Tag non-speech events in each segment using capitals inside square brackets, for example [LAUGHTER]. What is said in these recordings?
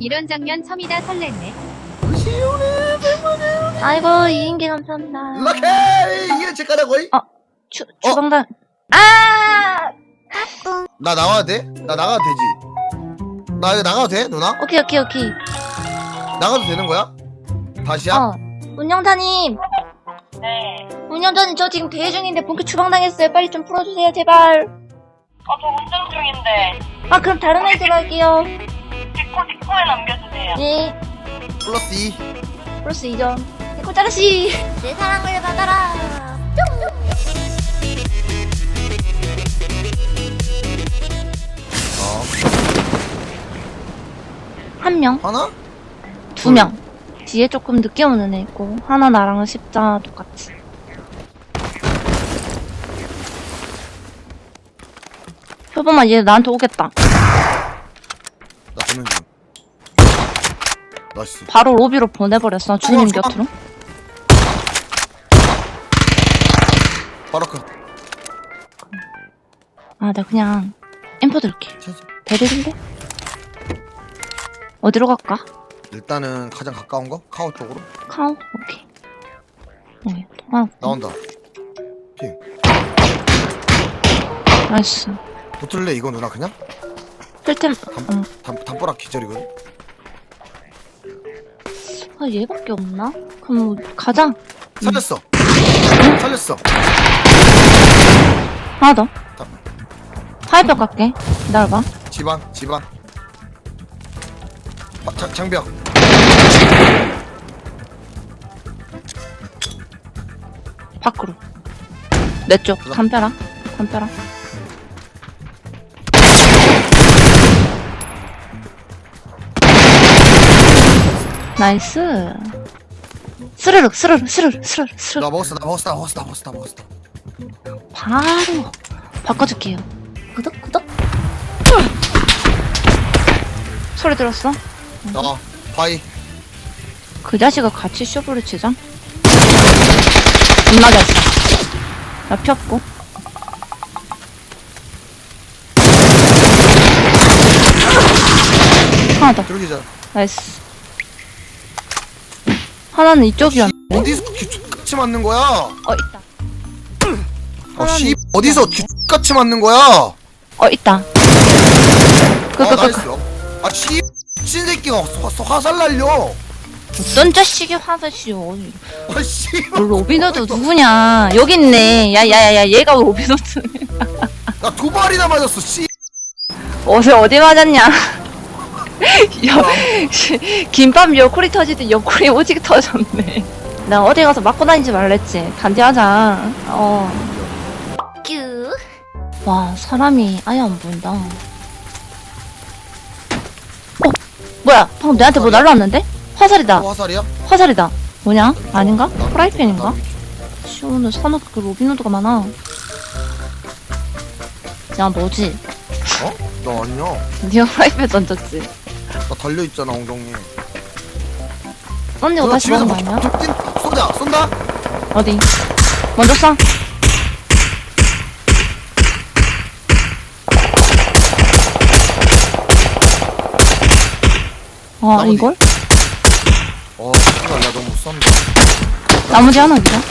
이런 장면 처음이다 설렜네. 시원해 백만원 아이고 이인기 감사합니다. 럭키 이게 제 거라고 주 주방장. 아나 나와도 돼? 나 나가도 되지 나 이거 나가도 돼 누나? 오케이 오케이 오케이. 나가도 되는 거야? 다시야? 어 운영자님. 네. 운영자님 저 지금 대회 중인데 본캐 추방당했어요. 빨리 좀 풀어주세요 제발. 어, 저 운전 중인데. 아 그럼 다른 아이들 할게요. 디코, 디코에 남겨주세요. 네. 플러스 2 플러스 2점. 꼬짜라씨. 내 사랑을 받아라. 어한 명, 하나? 두 명. 뒤에 조금 늦게 오는 애 있고 하나 나랑은 십자 똑같이. 표범아 얘 나한테 오겠다. 나 보는 중 나이스 바로 로비로 보내버렸어 주님 좋아, 좋아. 곁으로. 바로 그 아 나 그냥 엠퍼 들게. 대리인데? 어디로 갈까? 일단은 가장 가까운 거? 카오 쪽으로? 카우? 오케이. 어, 통화. 나온다 나이스. 붙을래 이거 누나 그냥? 필템. 응. 담, 담보락 기절이거든? 아 얘밖에 없나? 그럼 가자. 살렸어 살렸어 하나 더. 잠깐만. 하이벽 갈게. 기다려봐. 집안 집안 아, 장, 장벽 밖으로. 내 쪽. 담벼라. 담벼라. 나이스. 스르륵, 스르륵, 스르륵, 스르륵, 나 스르륵. 먹었어 나 먹었어 나 먹었어 나 먹었어 나 먹었어 바로 바꿔줄게요. 구독, 구독. 소리 들었어? 어 바이 그 자식을 같이 쇼부를 치자. 겁나게 했어. 나 피었고. 하나 더. 나이스. 하나는 이쪽이었. 어디서 귀같이 맞는 거야 어, 있다. 어 씨 어디서 귀같이 맞는 거야 어, 있다. 그, 아 그, 그, 나이스 그. 아씨 미친 새끼가 화, 화살 날려 어떤 자식이 화사시오. 아씨 너 로비노드 누구냐? 여기 있네. 야, 야, 야, 야, 얘가 로비노드. 나 두 발이나 맞았어 씨 어제 어디 맞았냐? [LAUGHS] 여, 김밥 옆구리 터지듯 옆구리 오지게 터졌네. 나 어디 가서 맞고 다니지 말랬지. 단디하자. 어. 큐. 와, 사람이 아예 안 보인다. 어, 뭐야? 방금 내한테 뭐 날라왔는데? 화살이다. 또 화살이야? 화살이다. 뭐냐? 아닌가? 나- 프라이팬인가? 나- 씨, 오늘 산업 그 로비노드가 많아. 야, 뭐지? 어? 나 아니야 니가 프라이팬 던졌지? 나 달려 있잖아 엉덩이에 언니가 누나 다시 집에서 먹은 거 아니야? 뛴- 쏜다 쏜다 어디? 먼저 쏴. 아, 나머지. 이걸? 어 씨발 나 너무 쏜다 나머지 하나 있냐?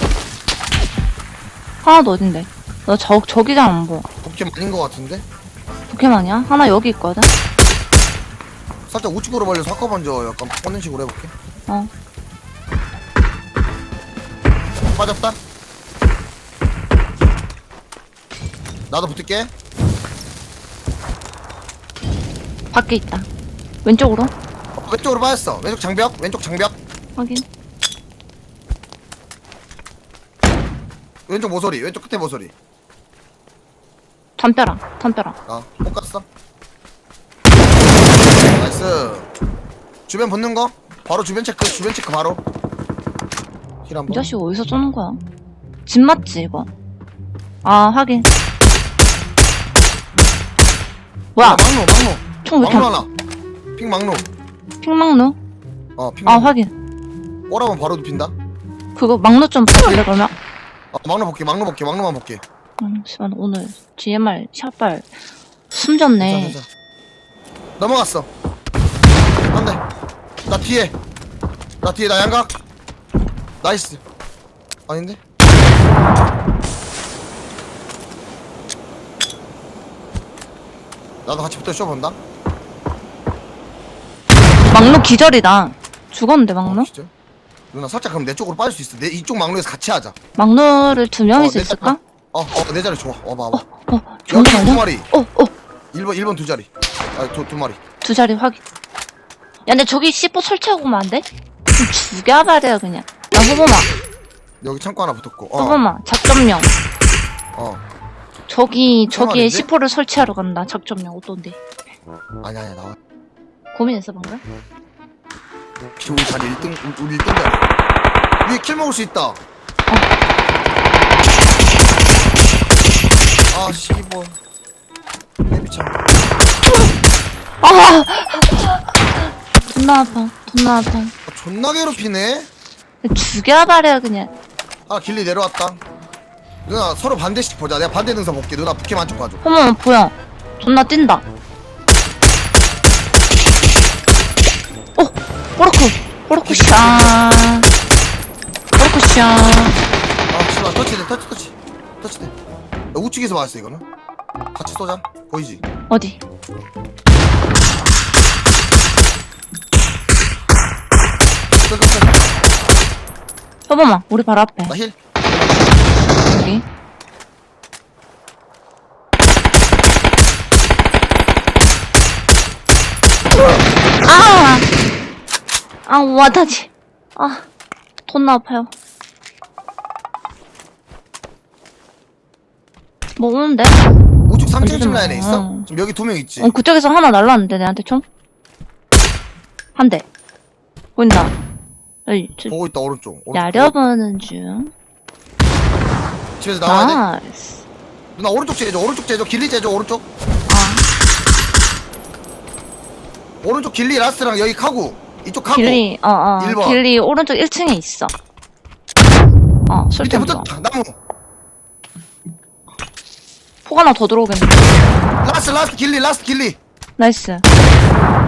하나도 어딘데? 너 저, 저기장 안 보여. 복귀 아닌 거 같은데? 포켓몬이야? 하나 여기 있거든? 살짝 우측으로 벌려서 아까 먼저 약간 뻗는 식으로 해볼게 어. 빠졌다 나도 붙을게 밖에 있다. 왼쪽으로? 어, 왼쪽으로 빠졌어 왼쪽 장벽 왼쪽 장벽 확인. 왼쪽 모서리 왼쪽 끝에 모서리 담벼라, 담벼라. 아못 갔어 나이스 주변 붙는 거 바로 주변 체크 주변 체크 바로 힐 이 한번 자식 어디서 쏘는 거야? 집 맞지, 이거? 아, 확인. 뭐야? 막루 막루 총왜 이렇게 막루 안... 하나 핑 막루 핑막루? 어핑 아, 막루 확인. 오라면 바로 눕힌다 그거 막루 좀 볼래, 그러면? 아 막루 볼게 막루 볼게 막루만 볼게 음, 씨발, 오늘 GMR 샷발 숨졌네. 괜찮아, 괜찮아. 넘어갔어 안돼 뒤에 나 뒤에 나 양각 나이스 아닌데? 나도 같이 붙어 쇼본다 막루 기절이다. 죽었는데 막루? 어, 진짜? 누나 살짝 그럼 내 쪽으로 빠질 수 있어 내 이쪽 막루에서 같이 하자 막루를 두 명이서 내 있을까? 어어내 자리 좋아 와봐 와봐 어, 좋은 거 여기 두 아니야? 마리 어, 어, 1번 1번 두 자리 아두 두 마리 두 자리 확인. 야, 근데 저기 C4 설치하고 오면 안 돼? 좀 죽여버려, 그냥. 야, 후보마, 여기 창고 하나 붙었고 어, 후보마, 작전명. 어. 저기, 저기에 상관인데? C4를 설치하러 간다, 작전명. 어떤데? 아니 아니 나와 고민했어, 방금? 우리 자리 1등 우리 1등 자리 위에 킬 먹을 수 있다 아 씨발 내비참 아! 존나 아파, 존나 아파. 아, 존나 괴롭히네 죽여버려, 그냥. 아 길리 내려왔다 누나 서로 반대씩 보자 내가 반대 능선 볼게 누나 북캠 한쪽 봐줘 어머, 보여. 존나 뛴다. 어! 오르쿠! 오르쿠 샤. 오르쿠 샤. 아 씨발 터치돼 터치 터치 터치돼 나 우측에서 맞았어 이거는 같이 쏘자 보이지 어디? 여보마, 우리 바로 앞에. 나 힐 여기. 아! 아, 와다지. 아, 존나 아파요. 뭐 오는데? 우측 3층 집 좀- 라인에 있어? 어. 지금 여기 두 명 있지 어, 그쪽에서 하나 날랐는데, 내한테 총? 한 대. 보인다. 어이, 저, 보고 있다 오른쪽 오른쪽 야려보는 중. 집에서 나와야 돼 나이스. 누나 오른쪽 제줘 오른쪽 제줘 길리 제줘 오른쪽 아, 오른쪽 길리 라스트랑 여기 카구 이쪽 카구 길리, 어, 어. 일 번. 길리 오른쪽 1층에 있어. 어, 밑에 술탄. 붙었다 나무 폭 하나 더 들어오겠네. 라스트 라스트 길리 라스트 길리 나이스.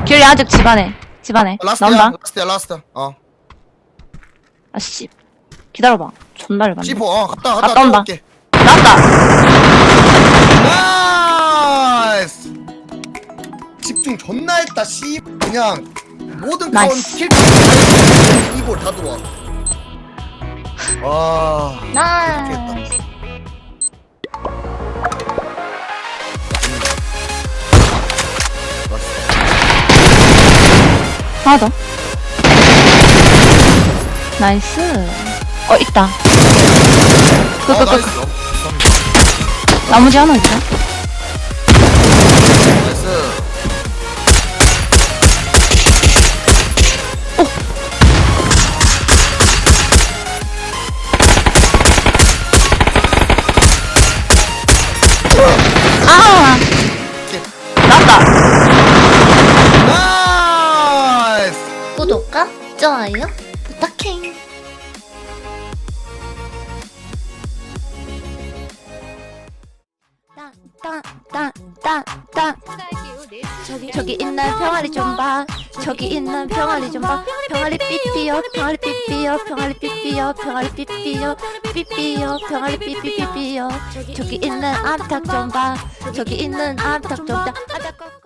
길리 아직 집안에. 집안에. 라스트야 나온다. 라스트야 라스트 어 아씨. 기다려봐. 존나 열받네. C4 어 갔다 갔다 갔다 온다. 올게 나왔다! 나이스 집중 존나 했다 씨 그냥 모든 카운 나이스. 킬 이볼 다 들어와 와 나이스. 하나 더. 나이스. 어, 있다. 그, 어 그, 그, 나이스 그. 나머지 하나 있다. 나이스 아! 나왔다. 나이스 구독과 좋아요 부탁해. 땅땅땅땅땅 저기 저기 있는 병아리 좀 봐. 저기 있는 병아리 좀 봐. 병아리 삐삐요, 병아리 삐삐요, 병아리 삐삐요, 병아리 삐삐요, 삐삐요, 병아리 삐삐삐삐요. 저기 있는 암탉 좀 봐. 저기 있는 암탉 좀 봐. 아작거